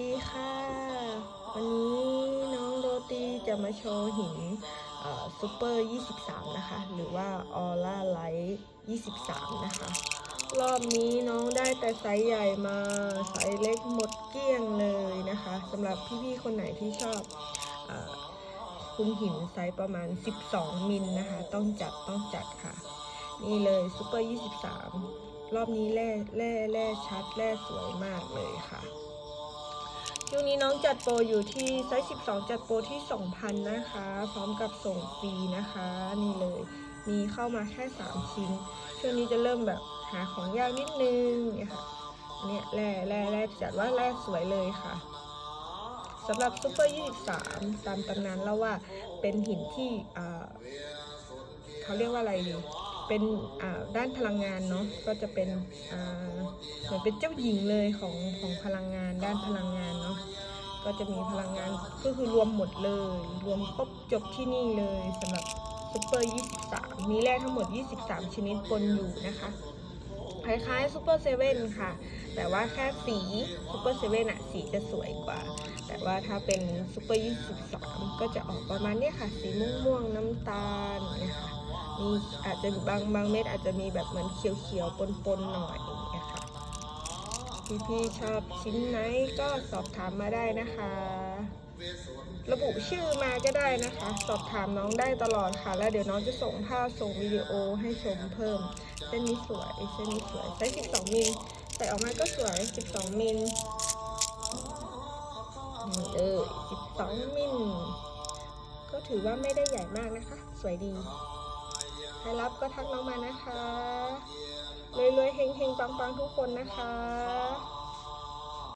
ดีค่ะ วันนี้น้องโรตีจะมาโชว์หินซูเปอร์ 23 นะคะ หรือว่าออร่าไลท์23 นะคะ รอบนี้น้องได้แต่ไซส์ใหญ่มา ไซส์เล็กหมดเกลี้ยงเลยนะคะสำหรับพี่ๆ คนไหนที่ชอบออคุมหินไซส์ประมาณ 12 มิลนะคะ ต้องจัดต้องจัดค่ะ นี่เลยซูเปอร์ 23รอบนี้แร่แร่แร่ชัดแร่สวยมากเลยค่ะ ช่วงนี้น้องจัดโปรอยู่ที่ไซส์12 จัดโปรที่ 2,000 นะคะ พร้อมกับส่งฟรีนะคะ นี่เลย มีเข้ามาแค่ 3 ชิ้น ช่วงนี้จะเริ่มแบบหาของยากนิดนึงเนี่ยค่ะเนี่ยแร่แร่แร่จัดว่าแร่สวยเลยค่ะสำหรับซูเปอร์23ตามตำนานเล่าว่าเป็นหินที่เขาเรียกว่าอะไรดี เป็นด้านพลังงานเนาะก็จะเป็นเหมือนเป็นเจ้าหญิงเลยของของพลังงานด้านพลังงานเนาะก็จะมีพลังงานก็คือรวมหมดเลย รวมครบจบที่นี่เลยสำหรับซูเปอร์ 23 มีแร่ทั้งหมด 23 ชนิดปนอยู่นะคะ คล้ายๆซูเปอร์เซเว่นค่ะ แต่ว่าแค่สีซูเปอร์เซเว่นอะสีจะสวยกว่า แต่ว่าถ้าเป็นซูเปอร์ 23 ก็จะออกประมาณนี้ค่ะ สีม่วงๆน้ำตาลนี่ยค่ะ มีอาจจะบางบางเม็ดอาจจะมีแบบเหมือนเขียวๆปนๆหน่อยอย่างเงี้ยค่ะพี่ๆชอบชิ้นไหนก็สอบถามมาได้นะคะ ระบุชื่อมาก็ได้นะคะ สอบถามน้องได้ตลอดค่ะ แล้วเดี๋ยวน้องจะส่งภาพส่งวิดีโอให้ชมเพิ่มเส้นนี้สวยเส้นนี้สวยไซส์12มิลใส่ออกมาก็สวย 12มิลนี่เลย12มิลก็ถือว่าไม่ได้ใหญ่มากนะคะ สวยดี รับก็ทักน้องมานะคะรวยๆเฮงๆปังๆทุกคนนะคะ